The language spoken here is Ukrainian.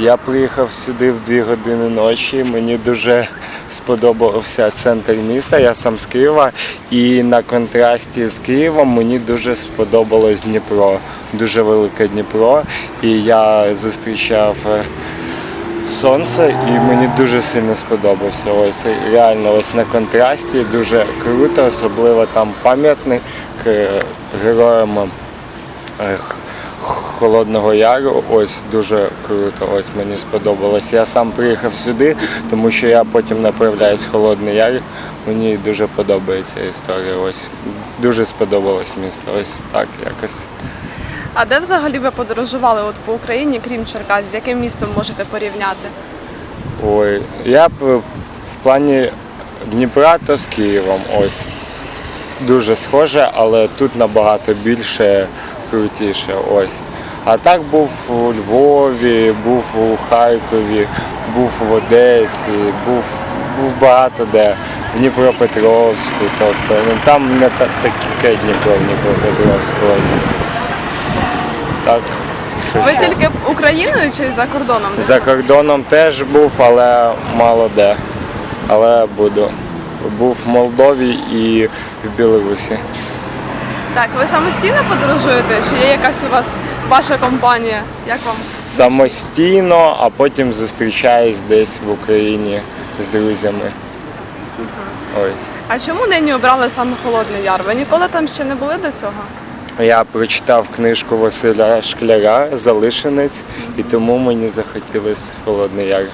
Я приїхав сюди в 2 години ночі. Мені дуже сподобався центр міста. Я сам з Києва. І на контрасті з Києвом мені дуже сподобалось Дніпро. Дуже велике Дніпро. І я зустрічав е, сонце, і мені дуже сильно сподобався. Ось реально ось на контрасті дуже круто, особливо там пам'ятник е, героям е, Холодного Яру. Ось дуже круто. Ось мені сподобалось. Я сам приїхав сюди, тому що я потім направляюсь в Холодний Яр. Мені дуже подобається історія. Ось дуже сподобалось місто. Ось так якось. А де взагалі ви подорожували от по Україні, крім Черкас? З яким містом можете порівняти? Ой, я б е, в плані Дніпра то з Києвом. Ось. Дуже схоже, але тут набагато більше крутіше. Ось. А так був у Львові, був у Харкові, був в Одесі, був, був багато де, в Дніпропетровську. Тобто ну, там не та- таке Дніпро в Дніпропетровську. Ось. Так. Ви тільки Україною чи за кордоном? За кордоном теж був, але мало де. Але буду. Був в Молдові і в Білорусі. Так, ви самостійно подорожуєте? Чи є якась у вас ваша компанія? Як вам? Самостійно, а потім зустрічаюсь десь в Україні з друзями. Ось. А чому нині обрали саме Холодний Яр? Ви ніколи там ще не були до цього? Я прочитав книжку Василя Шкляра Залишенець, і тому мені захотілося в Холодний Яр.